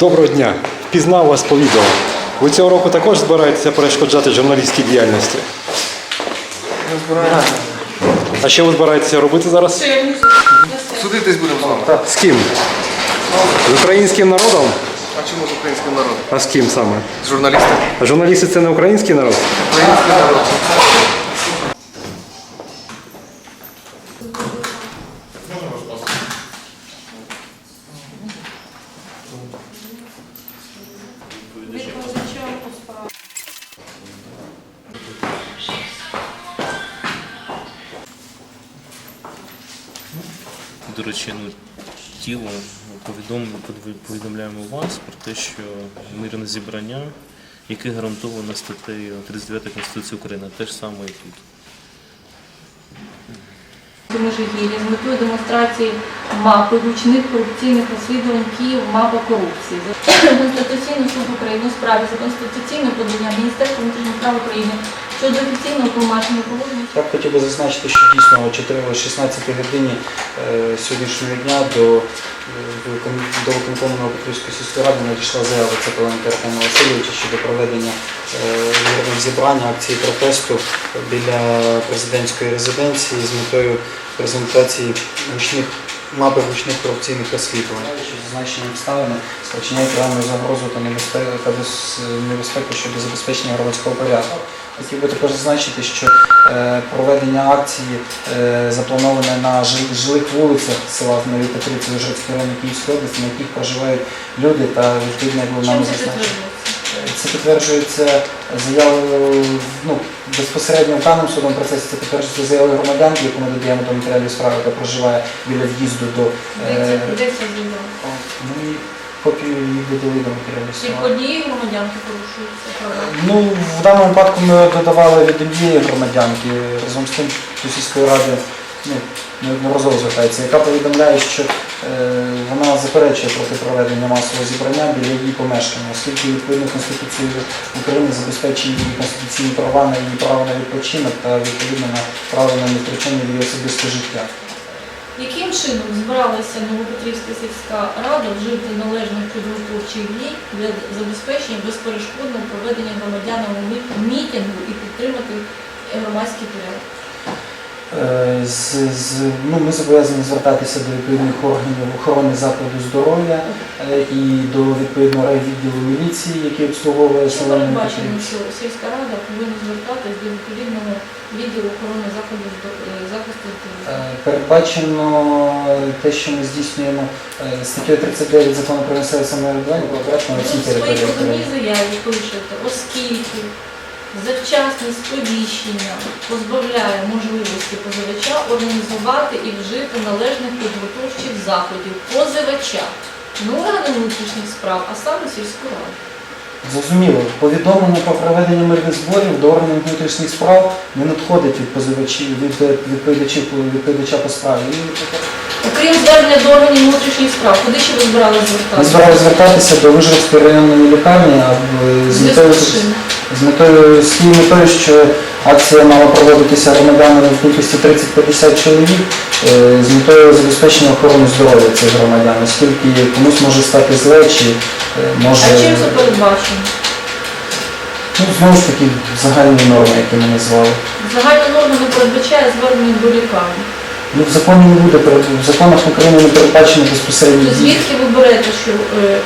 Доброго дня. Впізнав вас по відео. Ви цього року також збираєтеся перешкоджати журналістській діяльності. А що ви збираєтеся робити зараз? Судитись будемо з вами. З ким? З українським народом? А чому з українським народом? А з ким саме? З журналістами. А журналісти це не український народ? Український народ. До речі, ну, тіло повідомляємо вас про те, що мирне зібрання, яке гарантовано статтею 39 Конституції України, те ж саме і тут. Межигір'я з метою демонстрації мапи гучних корупційних розслідувань Київ мапа корупції. Конституційний суд України у справі за конституційне подання Міністерства внутрішніх справ України щодо офіційного тлумачення положення Я б хотів би зазначити, що дійсно о 4 о 16 годині е, сьогоднішнього дня до, е, викон- до виконкомного Петрівської сільської ради надійшла заява Цепеленка Артема Васильовича щодо проведення е, зібрань акції протесту біля президентської резиденції з метою презентації гучних мапи гучних корупційних розслідувань. Що Зазначені обставини спричиняють реальну загрозу та небезпеку, та небезпеку щодо забезпечення громадського порядку. Хотів би також зазначити, що е, проведення акції е, заплановане на жилих вулицях села Нові Петрівці Ужгородського району Київської області, на яких проживають люди та відповідно як було нам зазначено. Це підтверджується заявою, ну, безпосередньо в даному судовому процесі це підтверджується заявою громадянки, яку ми додаємо до матеріалів справи, яка проживає біля в'їзду до Де це е, де це копію її додали до Ці справи. громадянки порушуються. права. Ну, в даному випадку ми додавали від однієї громадянки разом з тим, що сільської ради ну, неодноразово звертається, яка повідомляє, що е, вона заперечує проти проведення масового зібрання біля її помешкання, оскільки відповідно Конституцією України забезпечені її конституційні права на її право на відпочинок та відповідно на право на невтручання в її особисте життя. Яким чином збиралася Новопетрівська сільська рада вжити належних підготовчих дій для забезпечення безперешкодного проведення громадянами мітингу і підтримати громадський порядок? Е, З, з, ну, ми зобов'язані звертатися до відповідних органів охорони закладу здоров'я е, і до відповідного райвідділу міліції, який обслуговує населення. передбачено, що сільська рада повинна звертатись до відповідного відділу охорони закладу е, захисту здоров'я? Передбачено те, що ми здійснюємо статтею 39 закону про місцеве самоврядування, конкретно на Ви цій в своїй території України. заяві пишете, оскільки завчасне сповіщення позбавляє можливості позивача організувати і вжити належних підготовчих заходів позивача, не органи внутрішніх справ, а саме сільську раду. Зрозуміло, повідомлення про проведення мирних зборів до органів внутрішніх справ не надходить від позивачів, від е, відповідачів відповідача по справі. Окрім звернення до органів внутрішніх справ, куди ще ви збирали Ми звертатися? збираємося звертатися до Вижгородської районної лікарні а, з метою з метою з тією метою, що акція мала проводитися громадянами в кількості 30-50 чоловік е, з метою забезпечення охорони здоров'я цих громадян, оскільки комусь може стати зле чи е, може А чим це передбачено? ну, знову ж таки загальні норми, які ми назвали. Загальна норма не передбачає звернення до лікарні. Ну, в законі не буде перед- в законах України не передбачено безпосередньо звідки ви берете, що е,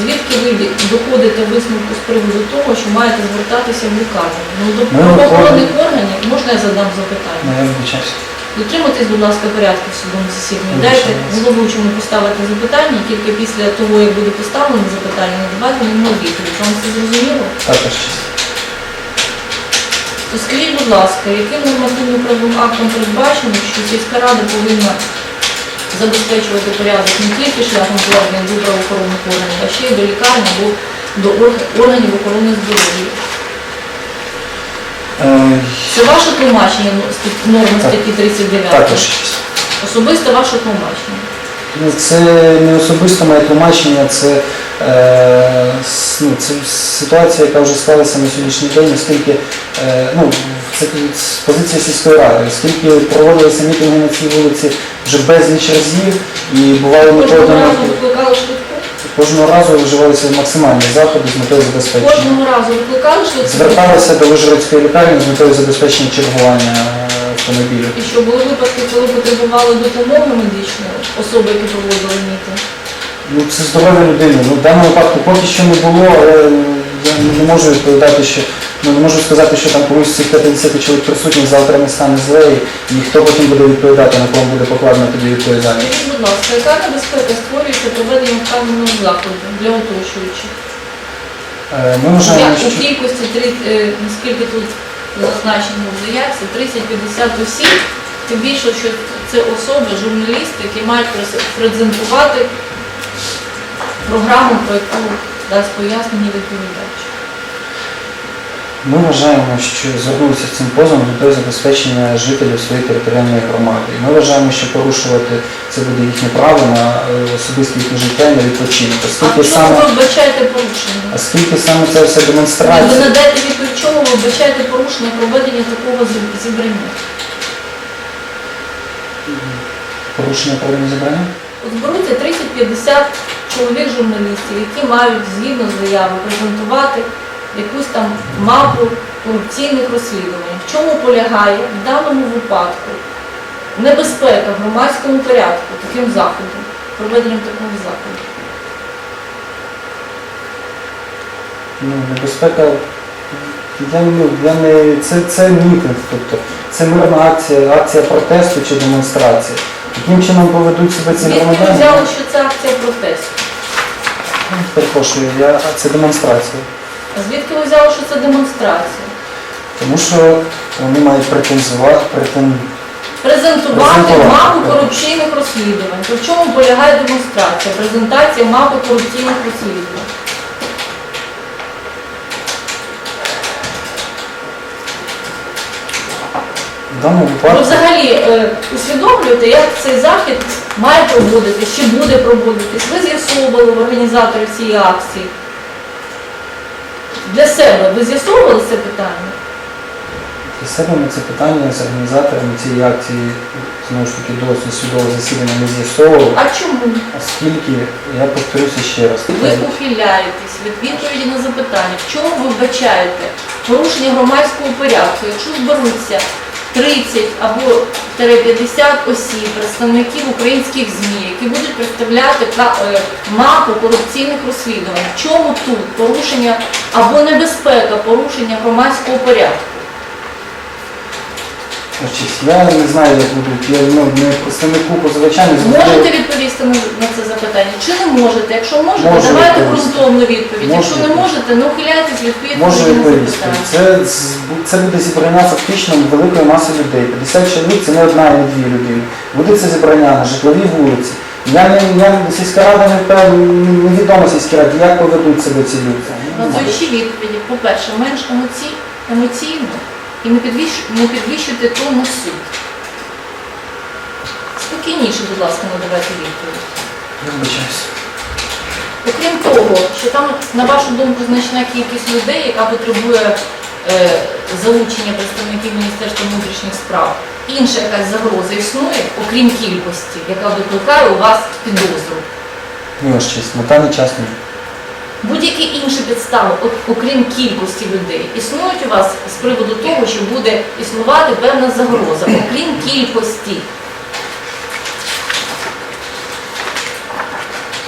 звідки ви доходите висновку з приводу того, що маєте звертатися в лікарню? Ну до Ми правоохоронних органів можна я задам запитання? Ну, я вибачаюся. Дотримуйтесь, будь ласка, порядку в судовому засіданні. Ну, Дайте головуючому поставити запитання, і тільки після того, як буде поставлено запитання, надавати йому відповідь. Вам це зрозуміло? Також. То скажіть, будь ласка, яким нормативно-правовим актом передбачено, що сільська рада повинна забезпечувати порядок не тільки шляхом звернення до правоохоронних органів, а ще й до лікарні або до органів охорони здоров'я? Е, Це ваше тлумачення ну, норми статті 39? також. Особисто ваше тлумачення. Ну, Це не особисто моє тлумачення, це, е, ну, це ситуація, яка вже склалася на сьогоднішній день, оскільки е, ну, з позиції сільської ради, оскільки проводилися мітинги на цій вулиці вже безліч разів і бувало викликали швидку? Кожного разу вживалися максимальні заходи з метою забезпечення. Кожного разу викликали швидку Зверталися до Вижгородської лікарні з метою забезпечення чергування автомобілів. І що були випадки, коли потребували допомоги медичної особи, які проводили мітинг? Ну, це здорова людина. Ну, в даному випадку поки що не було, але я не можу відповідати, що ну, не можу сказати, що там комусь з цих 50 чоловік присутніх завтра не стане зле, і хто потім буде відповідати, на кому буде покладена тоді відповідальність. Скажіть, будь ласка, яка небезпека створюється проведенням вказаного заходу для оточуючих? Е, Ми вважаємо, Як у що кількості, три- е, наскільки тут зазначено в заявці, 30-50 осіб, тим більше, що це особи, журналісти, які мають прес- презентувати програму, про яку дасть пояснення відповідач. ми вважаємо, що звернулися з цим позовом метою забезпечення жителів своєї територіальної громади. Ми вважаємо, що порушувати це буде їхнє право на е, особисте їхнє життя і на відпочинок. А Оскільки чому саме, ви вбачаєте порушення? оскільки саме це все Ви демонстрація. надаєте відповідь, чому ви вбачаєте порушення проведення такого зі- зібрання? Порушення проведення зібрання? От зберуться 30-50 чоловік журналістів, які мають згідно з заявою презентувати якусь там мапу корупційних розслідувань. В чому полягає в даному випадку небезпека в громадському порядку таким заходом, проведенням такого заходу? Ну, небезпека. Я, ну, я не, це, це мітинг, тобто це мирна акція, акція протесту чи демонстрація. Яким чином поведуть себе ці Звідки ви взяли, що це акція протесту? Ну, Перепрошую, я, це демонстрація. А звідки ви взяли, що це демонстрація? Тому що вони мають претензувати, претен... Презентувати Презентувати, мапу так. корупційних розслідувань. То в чому полягає демонстрація? Презентація мапи корупційних розслідувань. в даному Ви випадку. взагалі е, усвідомлюєте, як цей захід має проводитись, чи буде проводитись? Ви з'ясовували в організаторів цієї акції. Для себе ви з'ясовували це питання? Для себе ми це питання з організаторами цієї акції, знову ж таки, до судового засідання не з'ясовували, А чому? оскільки, я повторюся ще раз, Ви ухиляєтесь від відповіді на запитання, в чому ви вбачаєте порушення громадського порядку, якщо зберуться 30 або тире 50 осіб, представників українських ЗМІ, які будуть представляти е, мапу корупційних розслідувань. В чому тут порушення або небезпека порушення громадського порядку? Значить, я не знаю, як будуть, я ну, не представнику позивача не Можете відповісти на, на це запитання? Чи не можете? Якщо можете, Можу давайте відповісти. ґрунтовну відповідь. Можу Якщо не відповісти. можете, не ухиляйтесь від відповіді Можу на відповісти. запитання. Це, з- це буде зібрання фактично великої маси людей. 50 чоловік це не одна і не дві людини. Буде це зібрання на житловій вулиці. Я не я сільська рада не впевнена, невідомо сільській раді, як поведуть себе ці люди. Надаючи відповіді, по-перше, менш емоці... емоційно і не, підвищ... не підвищуйте на суд. Спокійніше, будь ласка, надавайте відповідь. Я вибачаюся. Окрім того, що там, на вашу думку, значна кількість людей, яка потребує е, залучення представників Міністерства внутрішніх справ, інша якась загроза існує, окрім кількості, яка викликає у вас підозру. Ні, ваш честь, на даний час ні. Будь-які інші підстави, окрім кількості людей, існують у вас з приводу того, що буде існувати певна загроза, окрім кількості.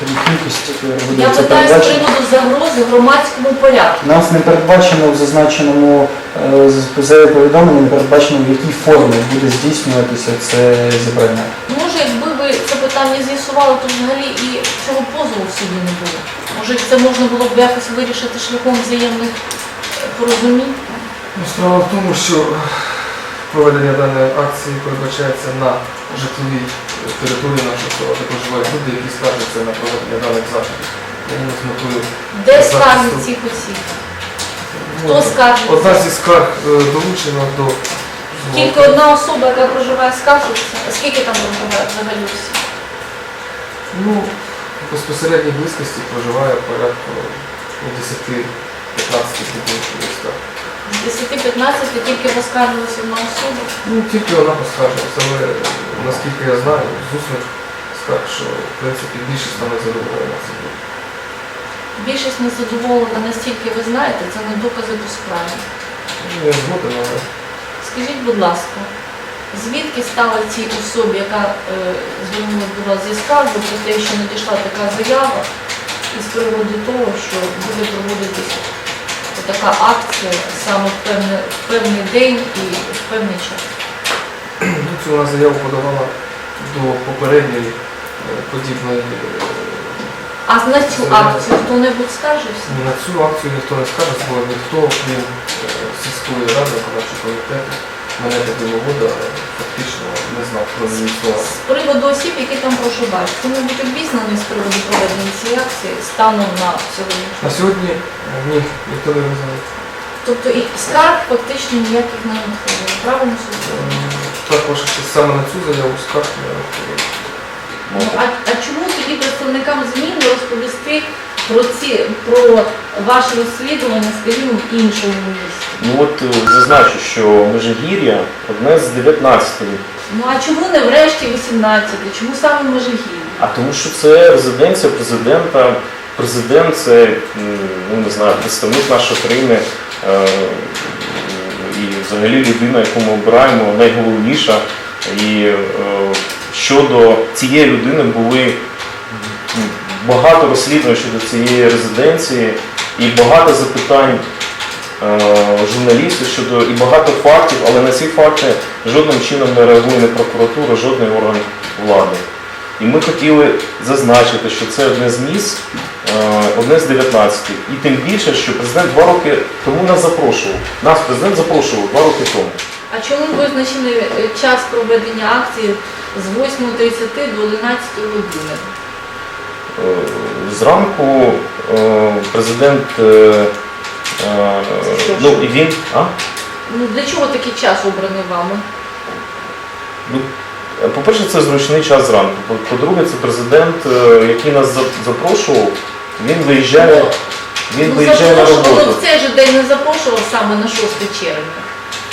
Крім кількості, Я це питаю з передбачено. приводу загрози громадському порядку. Нас не передбачено в зазначеному е, з- повідомленні, не передбачено в якій формі буде здійснюватися це зібрання. Може, якби ви це питання з'ясували, то взагалі і цього позову в суді не було. Може, це можна було б якось вирішити шляхом взаємних е, порозумінь? Ну, Справа в тому, що проведення даної акції передбачається на житловій території нашого села, де проживають люди, які скаржаться на проведення даних заходів. Тому з метою Де Захисту. скарги цих осіб? Хто Ну, скаржиться? Одна зі скарг е, долучена до Тільки одна особа, яка проживає, скаржиться. А скільки там проживає взагалі всіх? Ну, в безпосередній близькості проживає порядку ну, 10-15 людей міста. З 10-15 тільки поскаржилася одна особа. Ну, тільки вона поскаржилася, але наскільки я знаю, з усних скарг, що в принципі більшість вона задоволена цим. більшість незадоволена настільки ви знаєте, це не докази по справі. Я згоден, але Скажіть, будь ласка, звідки стала цій особі, яка е, звернулася до вас зі скаргою про те, що надійшла така заява, і з приводу того, що буде проводитися така акція саме в певний, в певний день і в певний час? ну, цю вона заяву подавала до попередньої е, подібної. е, А на цю акцію хто-небудь скаржився? На цю акцію ніхто не скаже, бо ніхто, крім сільської ради, виконавчого комітету, мене так вода фактично не знав про її. З приводу осіб, які там проживають, хто-небудь обізнаний з приводу проведення цієї акції станом на сьогодні? На сьогодні е, ні, ніхто не визнає. Тобто і скарг фактично ніяких не надходило. Правильно собі? Також саме на цю заяву скарг не надходило. Ну, а, а чому тоді представникам ЗМІ не розповісти про ці про ваше розслідування, скажімо, в іншому місті? Ну от е, зазначу, що Межигір'я одне з 19 Ну а чому не врешті 18? Чому саме в Межигір'ї? А тому що це резиденція президента. Президент це м, ну не знаю, представник нашої країни е, і взагалі людина, яку ми обираємо, найголовніша. І е, щодо цієї людини були багато розслідувань щодо цієї резиденції і багато запитань е, журналістів щодо і багато фактів, але на ці факти жодним чином не реагує не прокуратура, жодний орган влади. І ми хотіли зазначити, що це одне з міст, е, одне з 19. І тим більше, що президент два роки тому нас запрошував. Нас президент запрошував два роки тому. А чому визначений е, час проведення акції з 8.30 до 11 години? Зранку президент е, ну, і він. А? Ну для чого такий час обраний вами? Ну, по-перше, це зручний час зранку. По- По-друге, це президент, е, який нас за- запрошував, він виїжджає, він ну, виїжджає на запрошували роботу. в цей же день не запрошував саме на 6 червня.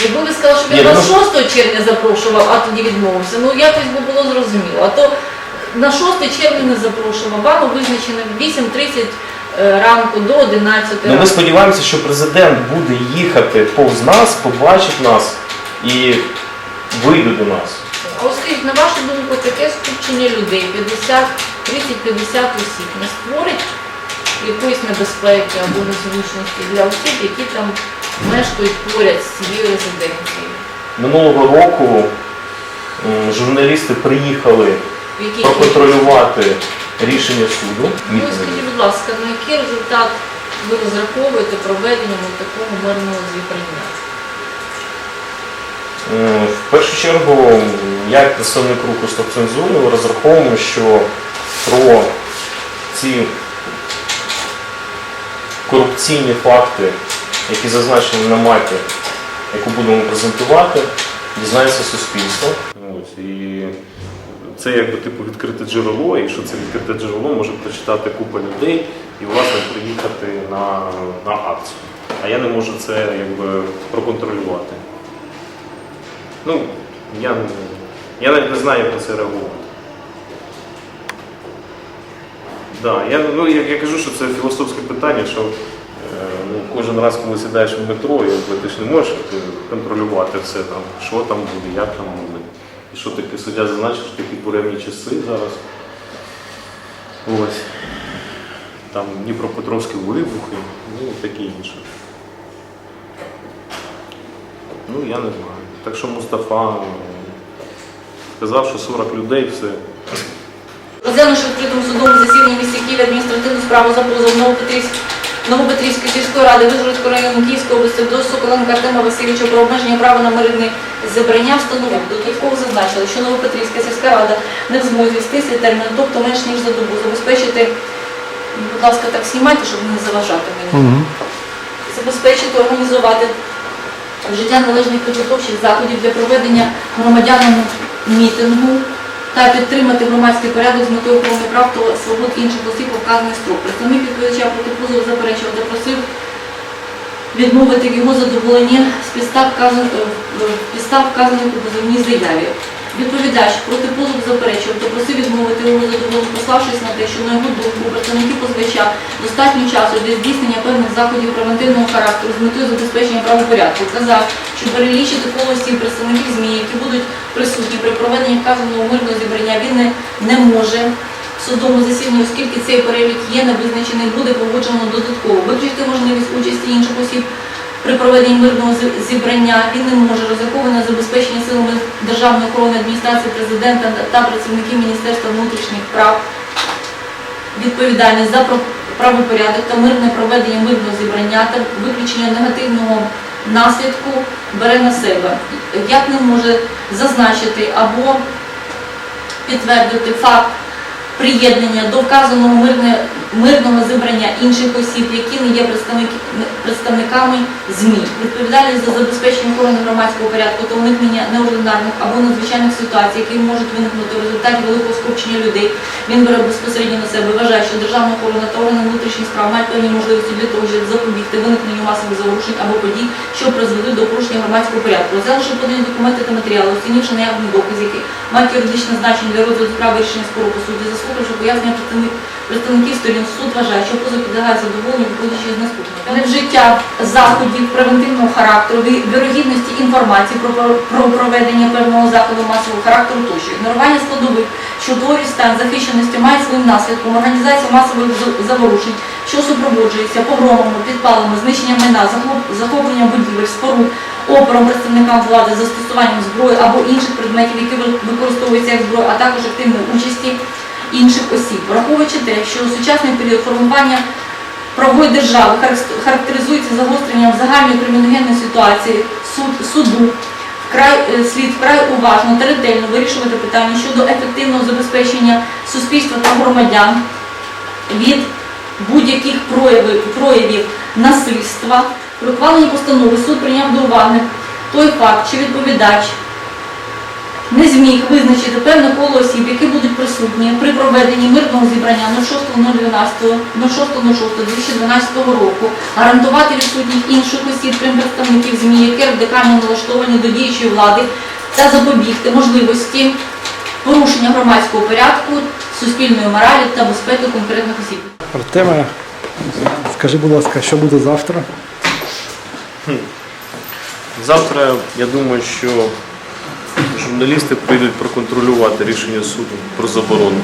Якби ви сказали, що Ні, він ну- 6 червня запрошував, а тоді відмовився, ну якось би було зрозуміло. А то на 6 червня не запрошував, вам визначено 8.30 е, ранку до 11 Ну, ми сподіваємося, що президент буде їхати повз нас, побачить нас і вийде до нас. А от на вашу думку, таке скупчення людей, 50, 30-50 осіб, не створить якоїсь небезпеки або незручності для осіб, які там мешкають поряд з цією резиденцією? Минулого року м, журналісти приїхали В якій проконтролювати рішення суду. Ну, скажіть, будь ласка, на який результат ви розраховуєте проведенням такого мирного зібрання? Е, В першу чергу, як представник руху «Стоп цензурі» розраховуємо, що про ці корупційні факти, які зазначені на мапі, яку будемо презентувати, дізнається суспільство. І це якби типу відкрите джерело, і що це відкрите джерело може прочитати купа людей і власне приїхати на, на акцію. А я не можу це якби проконтролювати. Ну, я, я навіть не знаю, як на це реагувати. Да, я, ну, я, я кажу, що це філософське питання, що е, ну, кожен раз, коли сідаєш в метро, якби, ти ж не можеш контролювати все, там, що там буде, як там буде. Що таке суддя зазначив, що такі буремні часи зараз. Ось. Там Дніпропетровські вибухи, ну і таке інше. Ну, я не знаю. Так що Мустафа е, сказав, що 40 людей все. Розглянувши в відкритому судовому засіданні місті Києві адміністративну справу за позов Новопетрівськ... Новопетрівської сільської ради Вижгородського району Київської області до Соколенка Артема Васильовича про обмеження права на мирне зібрання встановив. Додатково зазначили, що Новопетрівська сільська рада не в змозі в стислий термін, тобто менш ніж за добу, забезпечити, будь ласка, так знімайте, щоб не заважати мені. Забезпечити, організувати вжиття належних підготовчих заходів для проведення громадянами мітингу та підтримати громадський порядок з метою охорони прав та свобод інших осіб у вказаний строк. Представник відповідача проти позову заперечував та просив відмовити його задоволенні з вказаних, підстав вказаних у позовній заяві. Відповідач проти позову заперечував та просив відмовити його задоволення, пославшись на те, що на його думку представники позивача достатньо часу для здійснення певних заходів превентивного характеру з метою забезпечення правопорядку. Казав, що перелічити коло осіб представників ЗМІ, які будуть присутні при проведенні вказаного мирного зібрання, він не, не може в судовому засіданні, оскільки цей перелік є невизначений, буде погоджено додатково. Виключити можливість участі інших осіб при проведенні мирного зібрання він не може розраховане забезпечення силами Державної охорони адміністрації президента та працівників Міністерства внутрішніх прав відповідальність за правопорядок та мирне проведення мирного зібрання та виключення негативного наслідку бере на себе. Як не може зазначити або підтвердити факт приєднання до вказаного мирне, мирного зібрання інших осіб, які не є представниками ЗМІ. Відповідальність за забезпечення охорони громадського порядку та уникнення неординарних або надзвичайних ситуацій, які можуть виникнути в результаті великого скупчення людей. Він бере безпосередньо на себе. Вважає, що державна охорона та органи внутрішніх справ мають певні можливості для того, щоб запобігти виникненню масових заворушень або подій, що призведуть до порушення громадського порядку. Розглянувши подані документи та матеріали, оцінивши наявні докази, які мають юридичне значення для розгляду справи рішення спору по суді, заслухавши пояснення представник- представників сторін, суд вважає, що позов підлягає задоволенню, виходячи з наступного. Невжиття заходів превентивного характеру, вірогідності інформації про, про- про проведення певного заходу масового характеру тощо. Ігнорування складових, що утворюють стан захищеності, має своїм наслідком організація масових заворушень, що супроводжується погромами, підпалами, знищенням майна, захоп- захопленням будівель, споруд, опором представникам влади, застосуванням зброї або інших предметів, які ви- використовуються як зброя, а також активної участі інших осіб, враховуючи те, що у сучасний період формування правової держави характеризується загостренням загальної криміногенної ситуації суд, суду. Вкрай е, слід вкрай уважно та ретельно вирішувати питання щодо ефективного забезпечення суспільства та громадян від будь-яких проявів, проявів насильства. При ухваленні постанови суд прийняв до уваги той факт, що відповідач не зміг визначити певне коло осіб, які будуть присутні при проведенні мирного зібрання 06.12.06.06.2012 року, гарантувати відсутність інших осіб, крім представників ЗМІ, які радикально налаштовані до діючої влади, та запобігти можливості порушення громадського порядку, суспільної моралі та безпеки конкретних осіб. Артеме, скажи, будь ласка, що буде завтра? Завтра я думаю, що журналісти прийдуть проконтролювати рішення суду про заборону